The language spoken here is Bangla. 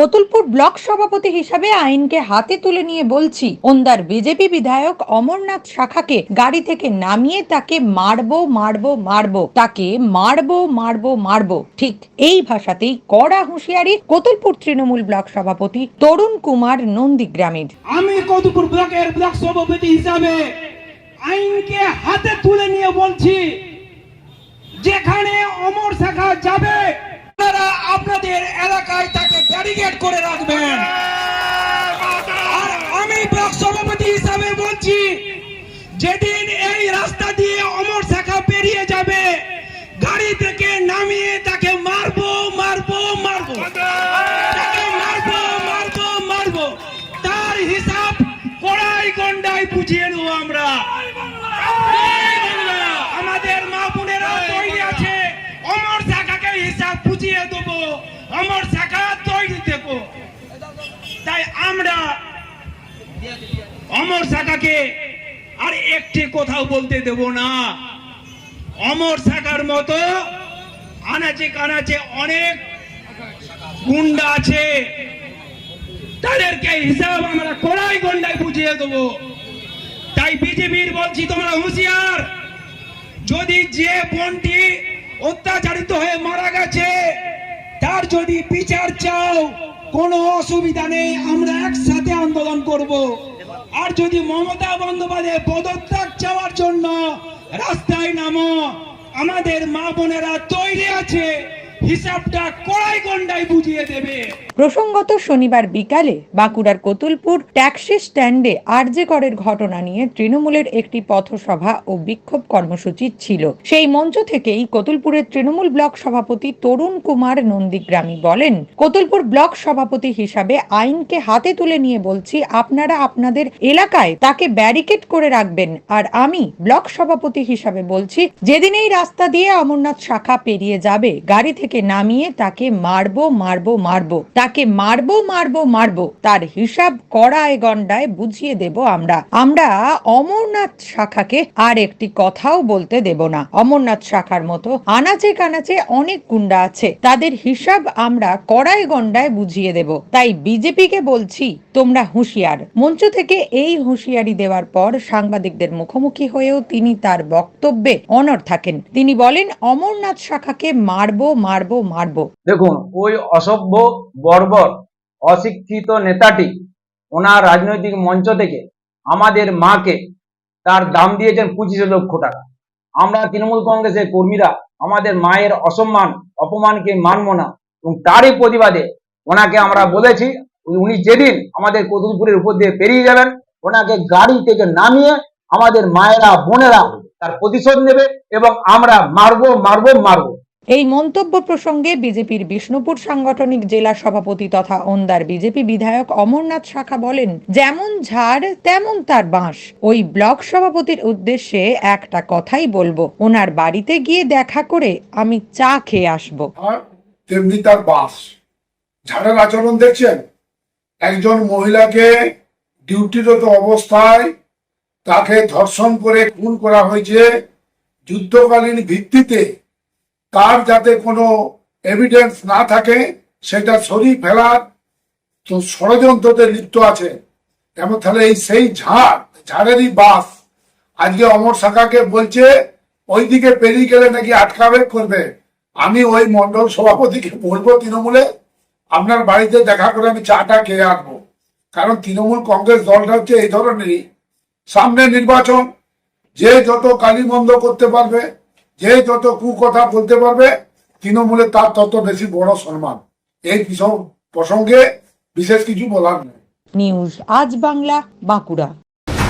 কতুলপুর ব্লক সভাপতি হিসাবে আইনকে হাতে তুলে নিয়ে বলছি, ওন্দার বিজেপি বিধায়ক অমরনাথ শাখাকে গাড়ি থেকে নামিয়ে তাকে মারবো মারবো মারবো, তাকে মারবো মারবো মারবো। ঠিক এই ভাষাতেই কড়া হুঁশিয়ারি কতুলপুর তৃণমূল ব্লক সভাপতি তরুণ কুমার নন্দীগ্রামের। আমি কৌতুপুর ব্লকের ব্লক সভাপতি হিসাবে আইনকে হাতে তুলে নিয়ে বলছি, যেখানে অমর শাখা যাবে আপনারা আপনাদের ব্যারিকেড করে রাখবেন। আর আমি ব্লক সভাপতি হিসাবে বলছি, যেদিন এই রাস্তা দিয়ে অমর শাখা পেরিয়ে যাবে, গাড়ি থেকে নামিয়ে তাকে মারবো মারবো মারবো। তাকে মারবো মারবো মারবো। তার হিসাব কড়াই গন্ডায় বুঝিয়ে দেবো আমরা। আমাদের মা বোনেরা তৈরি আছে, অমর শাখাকে হিসাব বুঝিয়ে দেবো। অমর তাই আমরা অমর শাখাকে আর একটি কোথাও বলতে দেব না। অমর শাখার মতো আনাচে কানাচে অনেক গুন্ডা আছে। তাদেরকে হিসাব আমরা কড়াই গন্ডায় বুঝিয়ে দেবো। তাই বিজেপির বলছি, তোমরা হুঁশিয়ার। যদি যে বোনটি অত্যাচারিত হয়ে মারা গেছে, তার যদি বিচার চাও কোনো অসুবিধা নেই, আমরা একসাথে আন্দোলন করব। আর যদি মমতা বন্দ্যোপাধ্যায় পদত্যাগ চাওয়ার জন্য রাস্তায় নামো, আমাদের মা বোনেরা তৈরি আছে। হিসাবটা কড়াই গন্ডায় বুঝিয়ে দেবে। প্রসঙ্গত শনিবার বিকালে বাঁকুড়ার কতুলপুর ট্যাক্সি স্ট্যান্ডে আরজে করের ঘটনা নিয়ে তৃণমূলের একটি পথসভা ও বিক্ষোভ কর্মসূচি ছিল। সেই মঞ্চ থেকেই কতুলপুরের তৃণমূল ব্লক সভাপতি তরুণ কুমার নন্দীগ্রামী বলেন, কতুলপুর ব্লক সভাপতি হিসাবে আইনকে হাতে তুলে নিয়ে বলছি, আপনারা আপনাদের এলাকায় তাকে ব্যারিকেড করে রাখবেন। আর আমি ব্লক সভাপতি হিসাবে বলছি, যেদিন এই রাস্তা দিয়ে অমরনাথ শাখা পেরিয়ে যাবে, গাড়ি থেকে নামিয়ে তাকে মারবো মারবো মারবো, তাকে মারবো মারবো মারবো, তার হিসাব কড়ায় গন্ডায় বুঝিয়ে দেব আমরা। আমরা অমরনাথ শাখাকে আর একটি কথাও বলতে দেব না। অমরনাথ শাখার মতো আনাচে কানাচে অনেক গুন্ডা আছে। তাদের হিসাব আমরা কড়াই গন্ডায় বুঝিয়ে দেব। তাই বিজেপিকে বলছি, তোমরা হুঁশিয়ার। মঞ্চ থেকে এই হুঁশিয়ারি দেওয়ার পর সাংবাদিকদের মুখোমুখি হয়েও তিনি তার বক্তব্যে অনড় থাকেন। তিনি বলেন, অমরনাথ শাখাকে মারবো মারবো মারবো। দেখুন, ওই অসভ্য বর্বর, অশিক্ষিত নেতাটি ওনার রাজনৈতিক মঞ্চ থেকে আমাদের মাকে তার দাম দিয়েছেন পঁচিশ লক্ষ টাকা। আমরা তৃণমূল কংগ্রেসের কর্মীরা আমাদের মায়ের অসম্মান, অপমানকে মানব না এবং তারই প্রতিবাদে ওনাকে আমরা বলেছি, উনি যেদিন আমাদের কতুলপুরের উপর দিয়ে পেরিয়ে যাবেন, ওনাকে গাড়ি থেকে নামিয়ে আমাদের মায়েরা, বোনেরা তার প্রতিশোধ নেবে এবং আমরা মারবো মারবো মারবো। এই মন্তব্য প্রসঙ্গে বিজেপির বিষ্ণুপুর সাংগঠনিক জেলা সভাপতি তথা ওন্দার বিজেপি বিধায়ক অমরনাথ শাখা বলেন, যেমন ঝাড়, তেমন তার বাঁশ। ওই ব্লক সভাপতির উদ্দেশ্যে একটা কথাই বলব, ওনার বাড়িতে গিয়ে দেখা করে আমি চা খেয়ে আসব। তেমনি তার বাস ঝাড়ের আচরণ দেখছেন? একজন মহিলাকে ডিউটিরত অবস্থায় তাকে ধর্ষণ করে খুন করা হয়েছে। যুদ্ধকালীন ভিত্তিতে তার যাতে কোনো এভিডেন্স না থাকে, সেটা সরিয়ে ফেলার তো ষড়যন্ত্রতে লিপ্ত আছে। তেমন তাহলে এই সেই ঝাড়, ঝাড়েরই বাস আজকে অমর শাখাকে বলছে, ওইদিকে পেরিয়ে গেলে নাকি আটকাবে, করবে। আমি ওই মন্ডল সভাপতিকে বলব তৃণমূলে, আপনার বাড়িতে দেখা করে আমি চাটা খেয়ে আসব। কারণ তৃণমূল কংগ্রেস দলটা হচ্ছে এই ধরনেরই। সামনে নির্বাচন, যে যত কালিমন্দ করতে পারবে যে যত কুকথা বলতে পারবে, তৃণমূলে তার তত বেশি বড় সম্মান। এই প্রসঙ্গে বিশেষ কিছু বলার নেই। নিউজ আজ বাংলা, বাঁকুড়া।